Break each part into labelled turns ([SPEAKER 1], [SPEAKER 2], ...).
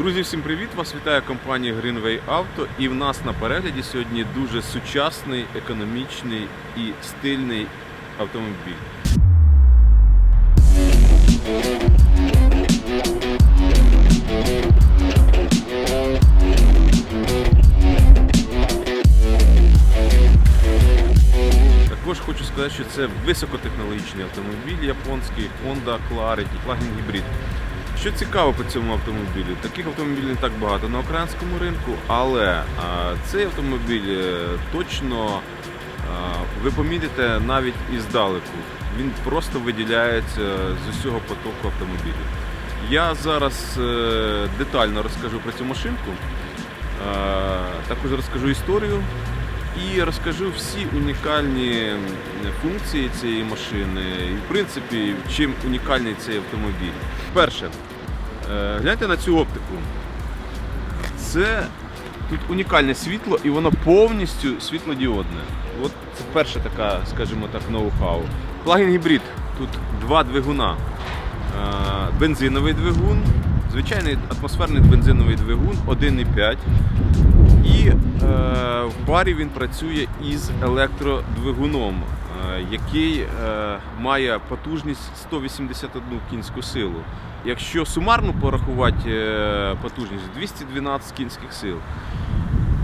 [SPEAKER 1] Друзі, всім привіт! Вас вітає компанія Greenway Auto і в нас на перегляді сьогодні дуже сучасний, економічний і стильний автомобіль. Також хочу сказати, що це високотехнологічний автомобіль японський Honda Clarity, плагін гібрид. Що цікаво по цьому автомобілю, таких автомобілів не так багато на українському ринку, але цей автомобіль е, точно ви помітите навіть іздалеку. Він просто виділяється з усього потоку автомобілів. Я зараз е, детально розкажу про цю машинку, е, також розкажу історію і розкажу всі унікальні функції цієї машини і, в принципі, чим унікальний цей автомобіль. Перше, е, гляньте на цю оптику. Це тут унікальне світло, і воно повністю світлодіодне. От це перша така, скажімо так, ноу-хау. Плагін гібрид. Тут два двигуна. Е, Бензиновий двигун, звичайний атмосферний бензиновий двигун 1,5. І е, в парі він працює із електродвигуном, е, який е, має потужність 181 кінську силу. Якщо сумарно порахувати е, потужність 212 кінських сил.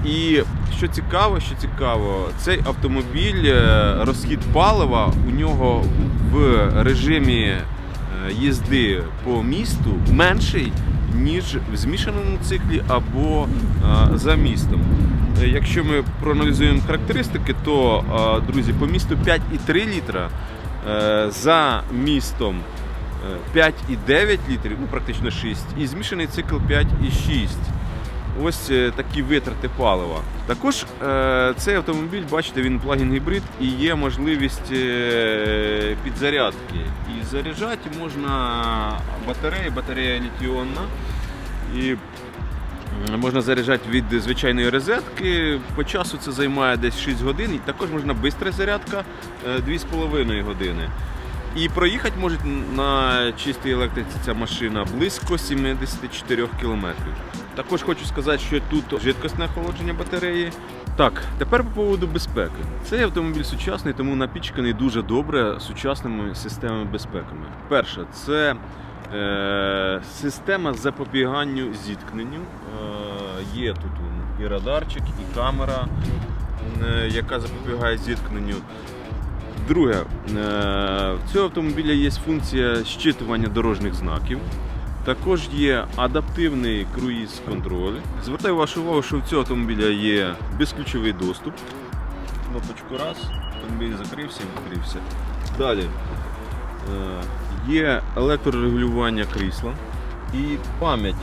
[SPEAKER 1] І що цікаво, що цікаво, цей автомобіль, е, розхід палива у нього в режимі е, їзди по місту менший, ніж в змішаному циклі або е, за містом. Е, Якщо ми проаналізуємо характеристики, то, е, друзі, по місту 5,3 літра, за містом е, 5,9 літрів, ну практично 6, і змішаний цикл 5,6. Ось е, такі витрати палива. Також е, цей автомобіль, бачите, він плагін гібрид і є можливість е, підзарядки. І заряджати можна батареї, батарея літіонна. І можна заряджати від звичайної розетки. По часу це займає десь 6 годин. І також можна швидка зарядка е, 2,5 години. І проїхати може на чистій електриці ця машина близько 74 кілометрів. Також хочу сказати, що тут жидкісне охолодження батареї. Так, тепер по поводу безпеки. Цей автомобіль сучасний, тому напічканий дуже добре сучасними системами безпеки. Перше, це е, система запобіганню зіткненню. Е, є тут і радарчик, і камера, е, яка запобігає зіткненню. Друге, е, в цього автомобіля є функція щитування дорожніх знаків. Також є адаптивний круїз-контроль. Звертаю вашу увагу, що в цього автомобіля є безключовий доступ. Кнопочку раз, автомобіль закрився і відкрився. Далі е, є електрорегулювання крісла і пам'ять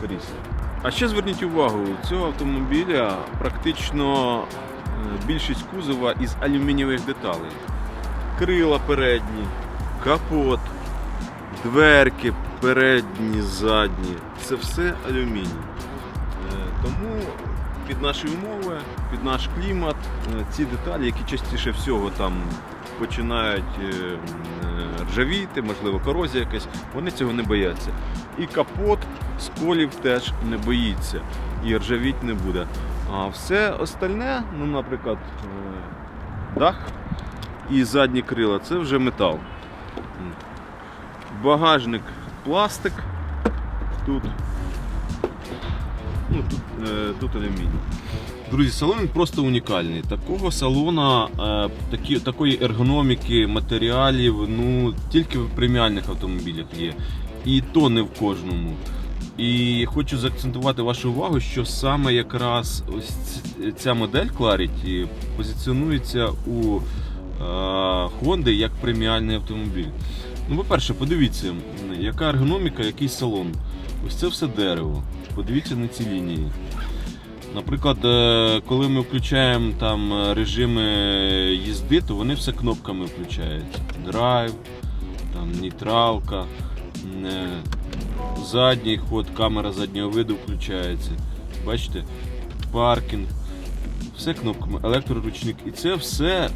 [SPEAKER 1] крісла. А ще зверніть увагу, у цього автомобіля практично е, більшість кузова із алюмінієвих деталей. Крила передні, капот, дверки передні, задні. Це все алюміній. Е, Тому під наші умови, під наш клімат, е, ці деталі, які частіше всього там починають е, ржавіти, можливо, корозія якась, вони цього не бояться. І капот сколів теж не боїться і ржавіть не буде. А все остальне, ну, наприклад, дах і задні крила це вже метал. Багажник пластик. Тут, ну, тут, е, тут алюміній. Друзі, салон просто унікальний. Такого салона, е, такі, такої ергономіки, матеріалів, ну тільки в преміальних автомобілях є. І то не в кожному. І хочу заакцентувати вашу увагу, що саме якраз ось ця модель Clarity позиціонується у Honda як преміальний автомобіль. Ну, по-перше, подивіться, яка ергономіка, який салон. Ось це все дерево. Подивіться на ці лінії. Наприклад, е, коли ми включаємо там е, режими їзди, то вони все кнопками включаються. Драйв, там, нейтралка, е, задній ход, камера заднього виду включається. Бачите? Паркінг. Все кнопками, електроручник. І це все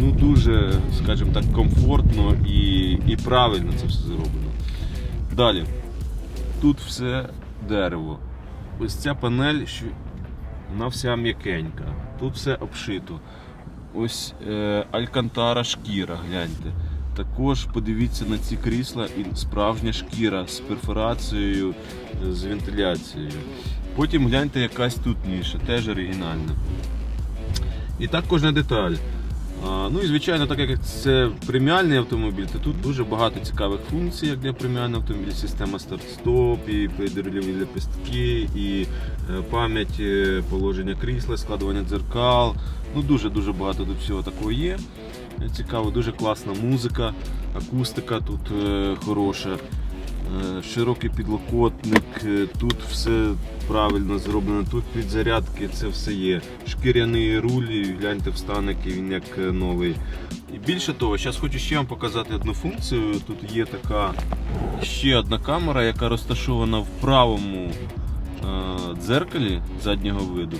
[SPEAKER 1] ну, дуже, скажімо так, комфортно і, і правильно це все зроблено. Далі. тут все дерево. Ось ця панель, що вона вся м'якенька. Тут все обшито. Ось е, алькантара шкіра, гляньте. Також подивіться на ці крісла і справжня шкіра з перфорацією, з вентиляцією. Потім гляньте якась тут ніша, теж оригінальна. І так кожна деталь. Ну і звичайно, так як це преміальний автомобіль, то тут дуже багато цікавих функцій, як для преміального автомобіля. Система старт-стоп, і придерліві лепестки, і е, пам'ять е, положення крісла, складування дзеркал. Ну дуже-дуже багато тут всього такого є. Цікаво, дуже класна музика, акустика тут е, хороша. Е, Широкий підлокотник, е, тут все правильно зроблено, тут підзарядки, це все є. Шкіряний руль, гляньте встаники, він як е, новий. І більше того, зараз хочу ще вам показати одну функцію. Тут є така ще одна камера, яка розташована в правому дзеркалі заднього виду.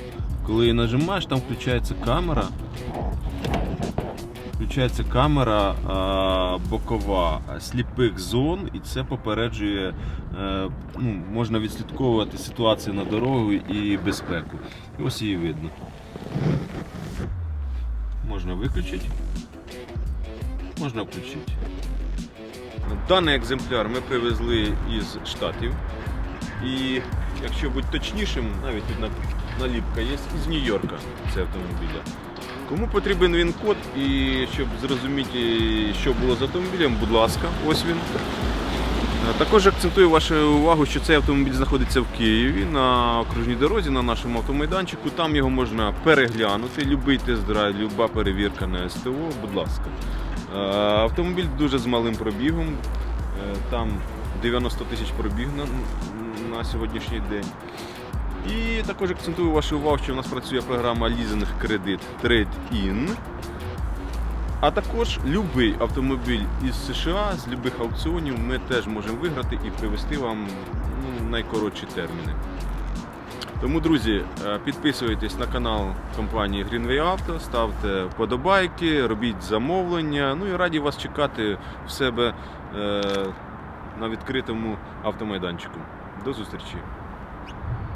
[SPEAKER 1] Коли її нажимаєш, там включається камера. Включається камера бокова сліпих зон, і це попереджує, е, ну, можна відслідковувати ситуацію на дорогу і безпеку. І ось її видно. Можна виключити, можна включити. Даний екземпляр ми привезли із Штатів. І якщо бути точнішим, навіть тут наліпка є із Нью-Йорка це автомобіля. Кому потрібен він код і щоб зрозуміти, що було з автомобілем, будь ласка, ось він. Е, Також акцентую вашу увагу, що цей автомобіль знаходиться в Києві на окружній дорозі на нашому автомайданчику. Там його можна переглянути, любий тест-драйв, люба перевірка на СТО, будь ласка. Е, Автомобіль дуже з малим пробігом. Е, Там 90 тисяч пробіг на, на сьогоднішній день. І також акцентую вашу увагу, що в нас працює програма Leasing Credit Trade-in. А також будь-який автомобіль із США з будь-яких аукціонів ми теж можемо виграти і привезти вам ну, найкоротші терміни. Тому, друзі, е, підписуйтесь на канал компанії Greenway Auto, ставте вподобайки, робіть замовлення. Ну і раді вас чекати в себе е, на відкритому автомайданчику. До зустрічі!